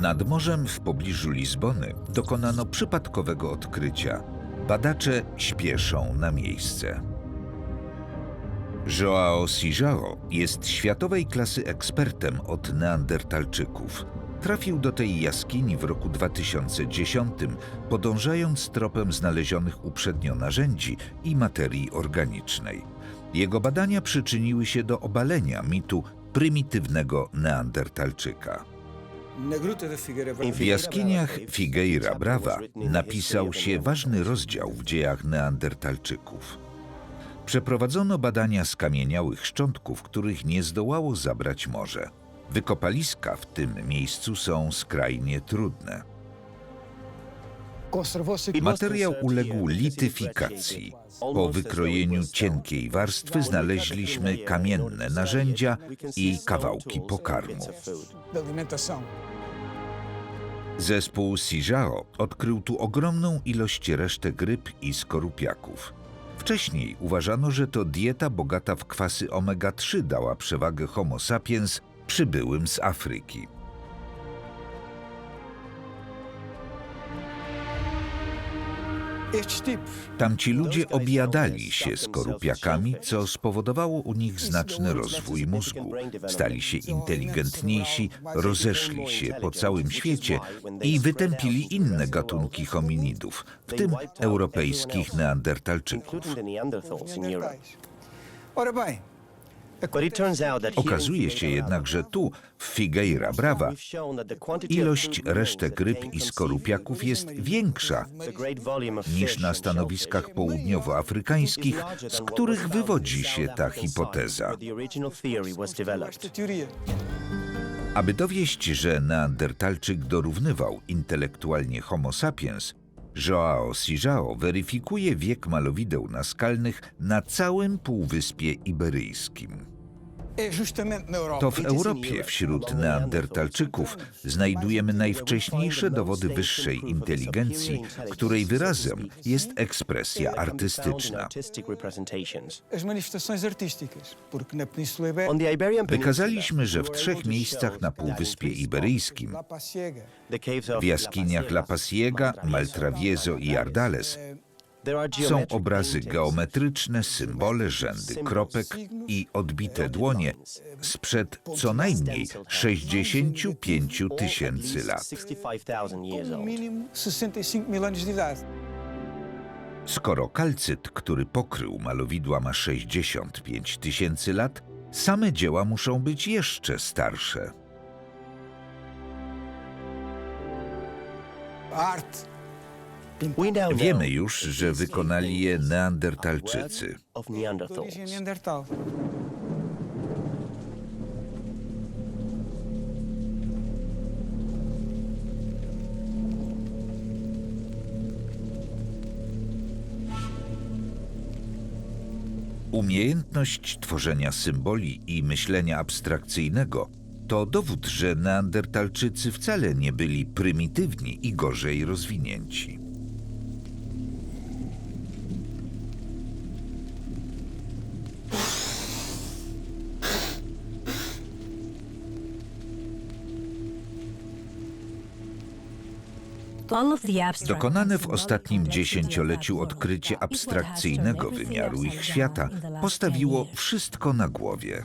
Nad morzem w pobliżu Lizbony dokonano przypadkowego odkrycia. Badacze śpieszą na miejsce. Joao Sijao jest światowej klasy ekspertem od neandertalczyków. Trafił do tej jaskini w roku 2010, podążając tropem znalezionych uprzednio narzędzi i materii organicznej. Jego badania przyczyniły się do obalenia mitu prymitywnego neandertalczyka. W jaskiniach Figueira Brava napisał się ważny rozdział w dziejach neandertalczyków. Przeprowadzono badania skamieniałych szczątków, których nie zdołało zabrać morze. Wykopaliska w tym miejscu są skrajnie trudne. Materiał uległ lityfikacji. Po wykrojeniu cienkiej warstwy znaleźliśmy kamienne narzędzia i kawałki pokarmu. Zespół Sijao odkrył tu ogromną ilość resztek ryb i skorupiaków. Wcześniej uważano, że to dieta bogata w kwasy omega-3 dała przewagę Homo sapiens przybyłym z Afryki. Tamci ludzie objadali się skorupiakami, co spowodowało u nich znaczny rozwój mózgu. Stali się inteligentniejsi, rozeszli się po całym świecie i wytępili inne gatunki hominidów, w tym europejskich neandertalczyków. Okazuje się jednak, że tu, w Figueira Brava, ilość resztek ryb i skorupiaków jest większa niż na stanowiskach południowoafrykańskich, z których wywodzi się ta hipoteza. Aby dowieść, że Neandertalczyk dorównywał intelektualnie Homo sapiens, Joao Sijao weryfikuje wiek malowideł naskalnych na całym Półwyspie Iberyjskim. To w Europie wśród neandertalczyków znajdujemy najwcześniejsze dowody wyższej inteligencji, której wyrazem jest ekspresja artystyczna. Wykazaliśmy, że w trzech miejscach na Półwyspie Iberyjskim, w jaskiniach La Pasiega, Maltravieso i Ardales, są obrazy geometryczne, symbole, rzędy kropek i odbite dłonie sprzed co najmniej 65 tysięcy lat. Skoro kalcyt, który pokrył malowidła ma 65 tysięcy lat, same dzieła muszą być jeszcze starsze. Wiemy już, że wykonali je Neandertalczycy. Umiejętność tworzenia symboli i myślenia abstrakcyjnego to dowód, że Neandertalczycy wcale nie byli prymitywni i gorzej rozwinięci. Dokonane w ostatnim dziesięcioleciu odkrycie abstrakcyjnego wymiaru ich świata postawiło wszystko na głowie.